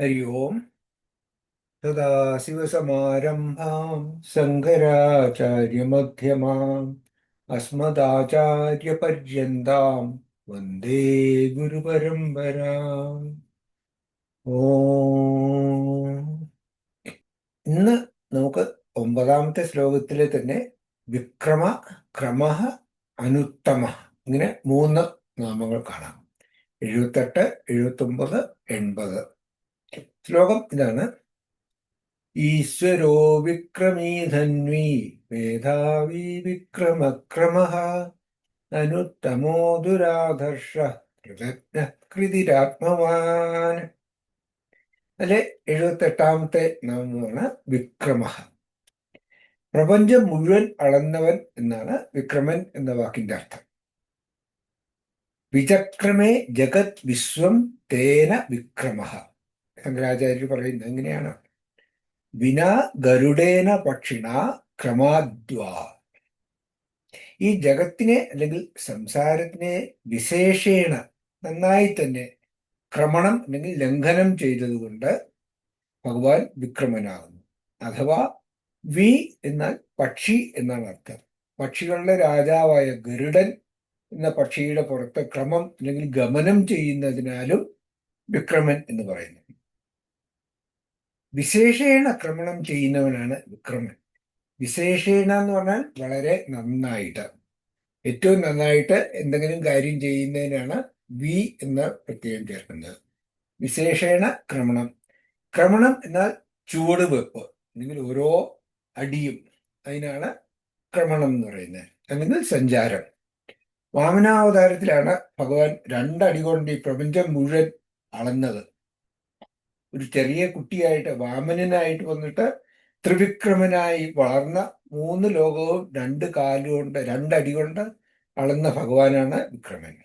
हरि ओम् सदाशिवसमारम्भां शङ्कराचार्यमध्यमाम् अस्मदाचार्यपर्यन्तां वन्दे ഗുരുപരമ്പരാം ഓം ഇന്ന് നമുക്ക് ഒമ്പതാമത്തെ ശ്ലോകത്തിലെ തന്നെ വിക്രമ ക്രമ അനുത്തമ ഇങ്ങനെ മൂന്ന് നാമങ്ങൾ കാണാം എഴുപത്തെട്ട് എഴുപത്തി ഒമ്പത് എൺപത് ശ്ലോകം ഇതാണ് ഈശ്വരോ വിക്രമീ ധന്വി മേധാവി വിക്രമക്രമ അനുത്തമോ ദുരാധർഷ കൃതജ്ഞ കൃതിരാത്മവാൻ അല്ലെ? എഴുപത്തെട്ടാമത്തെ നാമമാണ് വിക്രമ. പ്രപഞ്ചം മുഴുവൻ അളന്നവൻ എന്നാണ് വിക്രമൻ എന്ന വാക്കിന്റെ അർത്ഥം. വിചക്രമേ ജഗത് വിശ്വം തേന വിക്രമ. ശങ്കരാചാര്യർ പറയുന്നത് എങ്ങനെയാണ്? വിനാ ഗരുഡേന പക്ഷിണ ക്രമാദ്വാ. ഈ ജഗത്തിനെ അല്ലെങ്കിൽ സംസാരത്തിനെ വിശേഷേണ നന്നായി തന്നെ ക്രമണം അല്ലെങ്കിൽ ലംഘനം ചെയ്തതുകൊണ്ട് ഭഗവാൻ വിക്രമനാകുന്നു. അഥവാ വി എന്നാൽ പക്ഷി എന്നാണ് അർത്ഥം. പക്ഷികളുടെ രാജാവായ ഗരുഡൻ എന്ന പക്ഷിയുടെ പുറത്ത് ക്രമം അല്ലെങ്കിൽ ഗമനം ചെയ്യുന്നതിനാലും വിക്രമൻ എന്ന് പറയുന്നു. വിശേഷേണ ക്രമണം ചെയ്യുന്നവനാണ് വിക്രമൻ. വിശേഷേണ എന്ന് പറഞ്ഞാൽ വളരെ നന്നായിട്ട്. ഏറ്റവും നന്നായിട്ട് എന്തെങ്കിലും കാര്യം ചെയ്യുന്നതിനാണ് വി എന്ന പ്രത്യേകം ചേർക്കുന്നത്. വിശേഷേണ ക്രമണം ക്രമണം എന്നാൽ ചുവടുവെപ്പ് അല്ലെങ്കിൽ ഓരോ അടിയും അതിനാണ് ക്രമണം എന്ന് പറയുന്നത്. അല്ലെങ്കിൽ സഞ്ചാരം. വാമനാവതാരത്തിലാണ് ഭഗവാൻ രണ്ടടി കൊണ്ട് ഈ പ്രപഞ്ചം മുഴുവൻ അളന്നത്. ഒരു ചെറിയ കുട്ടിയായിട്ട് വാമനനായിട്ട് വന്നിട്ട് ത്രിവിക്രമനായി വളർന്ന മൂന്ന് ലോകവും രണ്ട് കാലുകൊണ്ട് രണ്ടടി കൊണ്ട് അളന്ന ഭഗവാനാണ് വിക്രമൻ.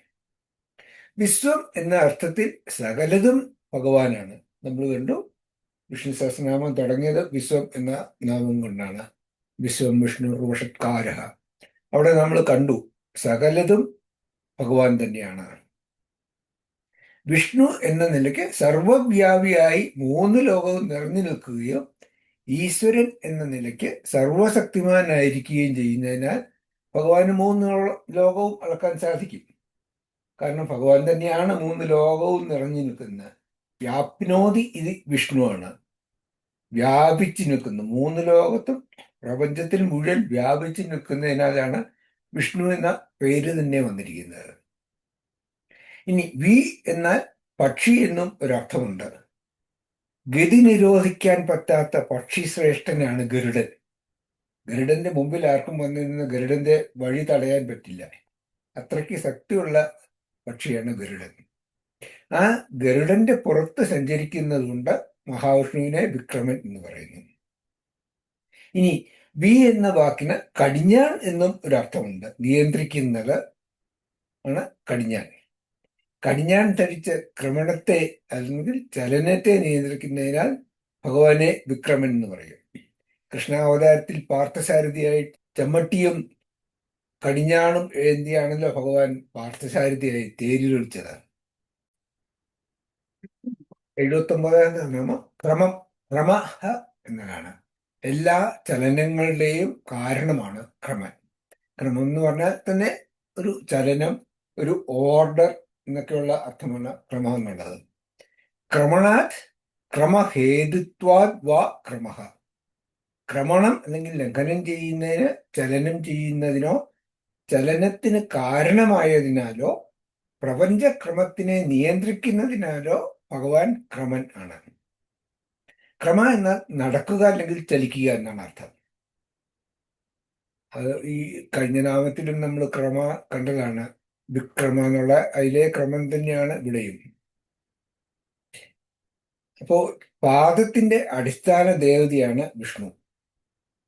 വിശ്വം എന്ന അർത്ഥത്തിൽ സകലതും ഭഗവാനാണ്. നമ്മൾ കണ്ടു വിഷ്ണു സഹസ്രനാമം തുടങ്ങിയത് വിശ്വം എന്ന നാമം കൊണ്ടാണ്. വിശ്വം വിഷ്ണു ഋഷത്കാര അവിടെ നമ്മൾ കണ്ടു സകലതും ഭഗവാൻ തന്നെയാണ്. വിഷ്ണു എന്ന നിലയ്ക്ക് സർവവ്യാപിയായി മൂന്ന് ലോകവും നിറഞ്ഞു നിൽക്കുകയും ഈശ്വരൻ എന്ന നിലയ്ക്ക് സർവശക്തിമാനായിരിക്കുകയും ചെയ്യുന്നതിനാൽ ഭഗവാന് മൂന്ന് ലോകവും അളക്കാൻ സാധിക്കും. കാരണം ഭഗവാൻ തന്നെയാണ് മൂന്ന് ലോകവും നിറഞ്ഞു നിൽക്കുന്നത് വ്യാപ്നോതി ഇത് വിഷ്ണുവാണ്. വ്യാപിച്ചു നിൽക്കുന്നു. മൂന്ന് ലോകത്തും പ്രപഞ്ചത്തിൽ മുഴുവൻ വ്യാപിച്ചു നിൽക്കുന്നതിനാലാണ് വിഷ്ണു എന്ന പേര് തന്നെ വന്നിരിക്കുന്നത്. ഇനി വി എന്നാൽ പക്ഷി എന്നും ഒരർത്ഥമുണ്ട്. ഗതി നിരോധിക്കാൻ പറ്റാത്ത പക്ഷി ശ്രേഷ്ഠനാണ് ഗരുഡൻ. ഗരുഡന്റെ മുമ്പിൽ ആർക്കും വന്നിരുന്ന ഗരുഡന്റെ വഴി തടയാൻ പറ്റില്ല. അത്രയ്ക്ക് ശക്തിയുള്ള പക്ഷിയാണ് ഗരുഡൻ. ആ ഗരുഡന്റെ പുറത്ത് സഞ്ചരിക്കുന്നത് കൊണ്ട് മഹാവിഷ്ണുവിനെ വിക്രമൻ എന്ന് പറയുന്നു. ഇനി വി എന്ന വാക്കിന് കടിഞ്ഞാൻ എന്നും ഒരർത്ഥമുണ്ട്. നിയന്ത്രിക്കുന്നത് ആണ് കടിഞ്ഞാൻ. കടിഞ്ഞാൻ ധരിച്ച ക്രമണത്തെ അല്ലെങ്കിൽ ചലനത്തെ നിയന്ത്രിക്കുന്നതിനാൽ ഭഗവാനെ വിക്രമൻ എന്ന് പറയും. കൃഷ്ണാവതാരത്തിൽ പാർത്ഥസാരഥിയായി ചമ്മട്ടിയും കടിഞ്ഞാണും ഏന്തിയാണല്ലോ ഭഗവാൻ പാർത്ഥസാരഥിയായി തേരിലൊളിച്ചത്. എഴുപത്തി ഒമ്പതാം നാമം ക്രമം ക്രമ എന്നതാണ്. എല്ലാ ചലനങ്ങളുടെയും കാരണമാണ് ക്രമൻ. ക്രമം എന്ന് പറഞ്ഞാൽ തന്നെ ഒരു ചലനം ഒരു ഓർഡർ എന്നൊക്കെയുള്ള അർത്ഥമാണ് ക്രമം എന്നുള്ളത് ക്രമണാത് ക്രമഹേതുത്വാത് വാ ക്രമ ക്രമണം അല്ലെങ്കിൽ ലംഘനം ചെയ്യുന്നതിന് ചലനം ചെയ്യുന്നതിനോ ചലനത്തിന് കാരണമായതിനാലോ പ്രപഞ്ചക്രമത്തിനെ നിയന്ത്രിക്കുന്നതിനാലോ ഭഗവാൻ ക്രമൻ ആണ്. ക്രമ എന്നാൽ നടക്കുക അല്ലെങ്കിൽ ചലിക്കുക എന്നാണ് അർത്ഥം. അത് ഈ കഴിഞ്ഞ നാമത്തിലും നമ്മൾ ക്രമ കണ്ടതാണ്. വിക്രമ എന്നുള്ള അതിലെ ക്രമം തന്നെയാണ് ഇവിടെയും. അപ്പോ പാദത്തിന്റെ അടിസ്ഥാന ദേവതയാണ് വിഷ്ണു.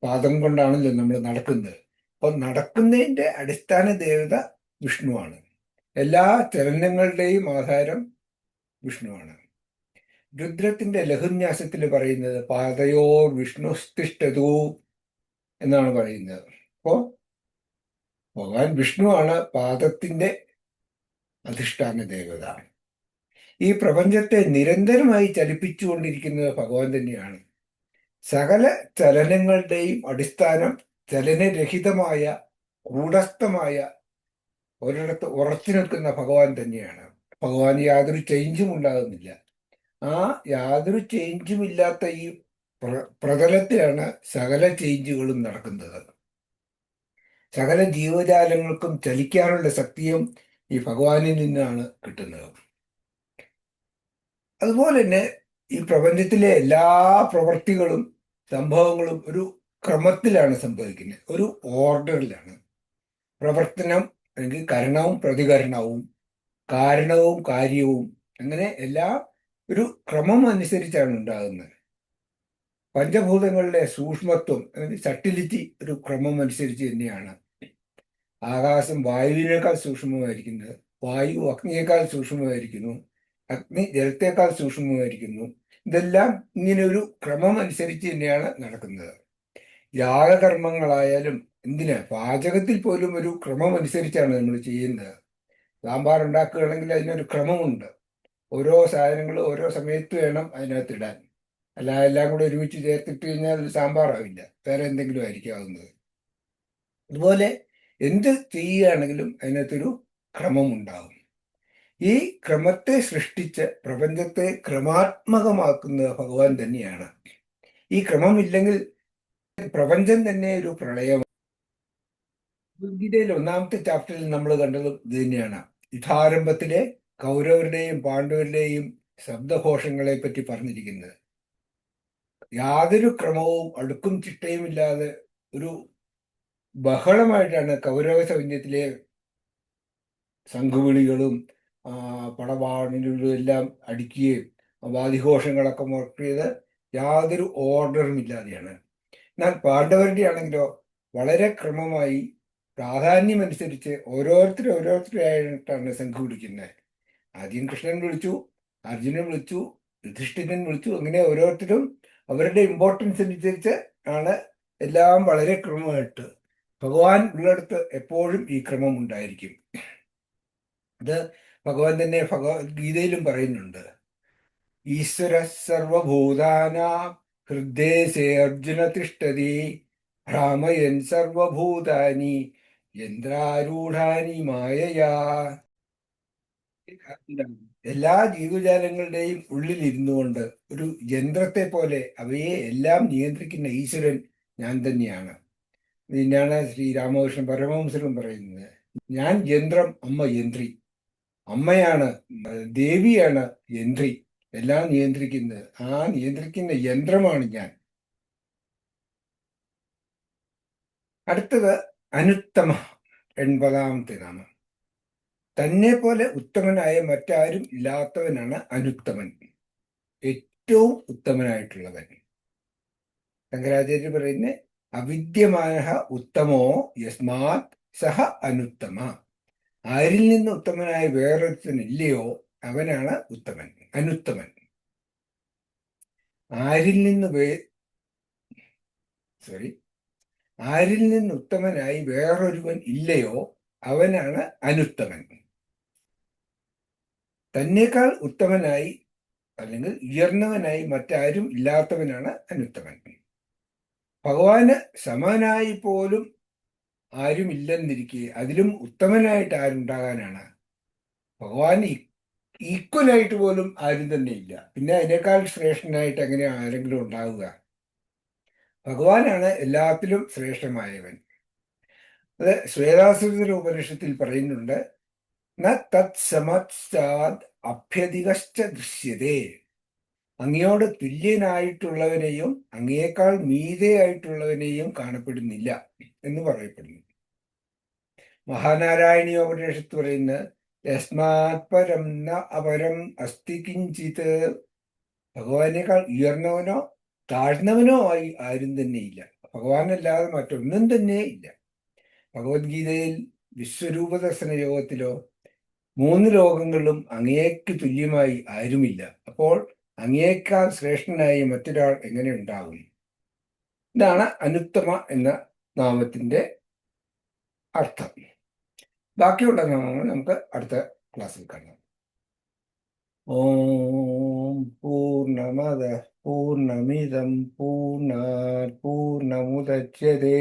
പാദം കൊണ്ടാണല്ലോ നമ്മൾ നടക്കുന്നത്. അപ്പൊ നടക്കുന്നതിന്റെ അടിസ്ഥാന ദേവത വിഷ്ണുവാണ്. എല്ലാ ചലനങ്ങളുടെയും ആധാരം വിഷ്ണുവാണ്. രുദ്രത്തിന്റെ ലഘുന്യാസത്തിൽ പറയുന്നത് പാതയോർ വിഷ്ണു സ്തിഷ്ഠതു എന്നാണ് പറയുന്നത്. അപ്പോ ഭഗവാൻ വിഷ്ണുവാണ് പാദത്തിന്റെ അധിഷ്ഠാന ദേവത. ഈ പ്രപഞ്ചത്തെ നിരന്തരമായി ചലിപ്പിച്ചുകൊണ്ടിരിക്കുന്നത് ഭഗവാൻ തന്നെയാണ്. സകല ചലനങ്ങളുടെയും അടിസ്ഥാനം ചലനരഹിതമായ കൂടസ്ഥമായ ഒരിടത്ത് ഉറച്ചു നിൽക്കുന്ന ഭഗവാൻ തന്നെയാണ്. ഭഗവാൻ യാതൊരു ചേഞ്ചും ഉണ്ടാകുന്നില്ല. ആ യാതൊരു ചേഞ്ചും ഇല്ലാത്ത ഈ പ്രതലത്തിലാണ് സകല ചേഞ്ചുകളും നടക്കുന്നത്. സകല ജീവജാലങ്ങൾക്കും ചലിക്കാനുള്ള ശക്തിയും ഈ ഭഗവാനിൽ നിന്നാണ് കിട്ടുന്നത്. അതുപോലെ തന്നെ ഈ പ്രപഞ്ചത്തിലെ എല്ലാ പ്രവൃത്തികളും സംഭവങ്ങളും ഒരു ക്രമത്തിലാണ് സംഭവിക്കുന്നത്. ഒരു ഓർഡറിലാണ്. പ്രവർത്തനം അല്ലെങ്കിൽ കരണവും പ്രതികരണവും കാരണവും കാര്യവും അങ്ങനെ എല്ലാ ഒരു ക്രമം അനുസരിച്ചാണ് ഉണ്ടാകുന്നത്. പഞ്ചഭൂതങ്ങളുടെ സൂക്ഷ്മത്വം അല്ലെങ്കിൽ സട്ടിലിറ്റി ഒരു ക്രമം അനുസരിച്ച് തന്നെയാണ്. ആകാശം വായുവിനേക്കാൾ സൂക്ഷ്മമായിരിക്കുന്നത് വായു അഗ്നിയേക്കാൾ സൂക്ഷ്മമായിരിക്കുന്നു അഗ്നി ജലത്തേക്കാൾ സൂക്ഷ്മമായിരിക്കുന്നു. ഇതെല്ലാം ഇങ്ങനെ ഒരു ക്രമം അനുസരിച്ച് തന്നെയാണ് നടക്കുന്നത്. യാഗകർമ്മങ്ങളായാലും എന്തിന് പാചകത്തിൽ പോലും ഒരു ക്രമം അനുസരിച്ചാണ് നമ്മൾ ചെയ്യുന്നത്. സാമ്പാർ ഉണ്ടാക്കുകയാണെങ്കിൽ അതിനൊരു ക്രമമുണ്ട്. ഓരോ സാധനങ്ങളും ഓരോ സമയത്ത് വേണം അതിനകത്ത് ഇടാൻ. അല്ല എല്ലാം കൂടെ ഒരുമിച്ച് ചേർത്തിട്ട് കഴിഞ്ഞാൽ ഒരു സാമ്പാറാവില്ല. വേറെ എന്തെങ്കിലും ആയിരിക്കും ആവുന്നത് അതുപോലെ എന്ത് ചെയ്യുകയാണെങ്കിലും അതിനകത്തൊരു ക്രമമുണ്ടാകും ഈ ക്രമത്തെ സൃഷ്ടിച്ച പ്രപഞ്ചത്തെ ക്രമാത്മകമാക്കുന്ന ഭഗവാൻ തന്നെയാണ്. ഈ ക്രമമില്ലെങ്കിൽ പ്രപഞ്ചം തന്നെ ഒരു പ്രളയമാണ് ഗീതയിൽ ഒന്നാമത്തെ ചാപ്റ്ററിൽ നമ്മൾ കണ്ടത് ഇത് തന്നെയാണ്. യുദ്ധാരംഭത്തിലെ കൗരവരുടെയും പാണ്ഡവരുടെയും ശബ്ദഘോഷങ്ങളെ പറ്റി പറഞ്ഞിരിക്കുന്നത്. യാതൊരു ക്രമവും അടുക്കും ചിട്ടയും ഇല്ലാതെ ഒരു ബഹളമായിട്ടാണ് കൗരവ സൈന്യത്തിലെ സംഘവിളികളും പടവാണികളും എല്ലാം അടിക്കുകയും വാദിഘോഷങ്ങളൊക്കെ മുഴക്കിയത് യാതൊരു ഓർഡറും ഇല്ലാതെയാണ്. എന്നാൽ പാണ്ഡവരുടെ ആണെങ്കിലോ വളരെ ക്രമമായി പ്രാധാന്യമനുസരിച്ച് ഓരോരുത്തരും ഓരോരുത്തരായിട്ടാണ് സംഘം വിളിക്കുന്നത്. ആദ്യം കൃഷ്ണൻ വിളിച്ചു അർജുനൻ വിളിച്ചു യുധിഷ്ഠിരൻ വിളിച്ചു അങ്ങനെ ഓരോരുത്തരും അവരുടെ ഇമ്പോർട്ടൻസ് അനുസരിച്ച് ആണ് എല്ലാം വളരെ ക്രമമായിട്ട്. ഭഗവാൻ ഉള്ളിടത്ത് എപ്പോഴും ഈ ക്രമം ഉണ്ടായിരിക്കും. അത് ഭഗവാൻ തന്നെ ഭഗവത്ഗീതയിലും പറയുന്നുണ്ട്. ഈശ്വര സർവഭൂതാന ഹൃദയസേ അർജുന തിഷ്ടതി ഭ്രാമയൻ സർവഭൂതാനി യന്ത്രാരൂഢാനി മായയാ. എല്ലാ ജീവജാലങ്ങളുടെയും ഉള്ളിൽ ഇരുന്നുകൊണ്ട് ഒരു യന്ത്രത്തെ പോലെ അവയെ എല്ലാം നിയന്ത്രിക്കുന്ന ഈശ്വരൻ ഞാൻ തന്നെയാണ്. ഇതിനാണ് ശ്രീ രാമകൃഷ്ണൻ പരമഹംസരും പറയുന്നത്. ഞാൻ യന്ത്രം അമ്മ യന്ത്രി. അമ്മയാണ് ദേവിയാണ് യന്ത്രി. എല്ലാം നിയന്ത്രിക്കുന്നത്. ആ നിയന്ത്രിക്കുന്ന യന്ത്രമാണ് ഞാൻ. അടുത്തത് അനുത്തമ എൺപതാമത്തെ നാമം. തന്നെ പോലെ ഉത്തമനായ മറ്റാരും ഇല്ലാത്തവനാണ് അനുത്തമൻ. ഏറ്റവും ഉത്തമനായിട്ടുള്ളവൻ. ശങ്കരാചാര്യ പറയുന്ന അവിദ്യമായ ഉത്തമോ യസ്മാത് സഹ അനുത്തമ. ആരിൽ നിന്ന് ഉത്തമനായ വേറൊരുത്തനില്ലയോ അവനാണ് ഉത്തമൻ അനുത്തമൻ. ആരിൽ നിന്ന് വേ സോറി ആരിൽ നിന്ന് ഉത്തമനായി വേറൊരുവൻ ഇല്ലയോ അവനാണ് അനുത്തമൻ. തന്നേക്കാൾ ഉത്തമനായി അല്ലെങ്കിൽ ഉയർന്നവനായി മറ്റാരും ഇല്ലാത്തവനാണ് അനുത്തമൻ. ഭഗവാന് സമനായി പോലും ആരും ഇല്ലെന്നിരിക്കെ അതിലും ഉത്തമനായിട്ട് ആരുണ്ടാകാനാണ്? ഭഗവാൻ ഈക്വലായിട്ട് പോലും ആരും തന്നെ ഇല്ല. പിന്നെ അതിനേക്കാൾ ശ്രേഷ്ഠനായിട്ട് എങ്ങനെ ആരെങ്കിലും ഉണ്ടാവുക? ഭഗവാനാണ് എല്ലാത്തിലും ശ്രേഷ്ഠമായവൻ. അത് ശ്വേതാസുര ഉപനിഷത്തിൽ പറയുന്നുണ്ട് അഭ്യധികശ്ച ദൃശ്യതേ. അങ്ങയോട് തുല്യനായിട്ടുള്ളവനെയും അങ്ങയേക്കാൾ മീതയായിട്ടുള്ളവനെയും കാണപ്പെടുന്നില്ല എന്ന് പറയപ്പെടുന്നു. മഹാനാരായണീയോപനിഷത്ത് പറയുന്ന യസ്മാത് ന അപരം അസ്ഥി കിഞ്ചിത്. ഭഗവാനേക്കാൾ ഉയർന്നവനോ താഴ്ന്നവനോ ആയി ആരും തന്നെ ഇല്ല ഭഗവാനല്ലാതെ മറ്റൊന്നും തന്നെ ഇല്ല. ഭഗവത്ഗീതയിൽ വിശ്വരൂപ ദർശന യോഗത്തിലോ മൂന്ന് ലോകങ്ങളിലും അങ്ങേക്ക് തുല്യമായി ആരുമില്ല. അപ്പോൾ അങ്ങേക്കാൾ ശ്രേഷ്ഠനായി മറ്റൊരാൾ എങ്ങനെ ഉണ്ടാകും? ഇതാണ് അനുത്തമ എന്ന നാമത്തിന്റെ അർത്ഥം. ബാക്കിയുള്ള നാമങ്ങൾ നമുക്ക് അടുത്ത ക്ലാസ്സിൽ കാണാം. ഓം പൂർണമദ പൂർണമിതം പൂർണ പൂർണമുദച്ചതേ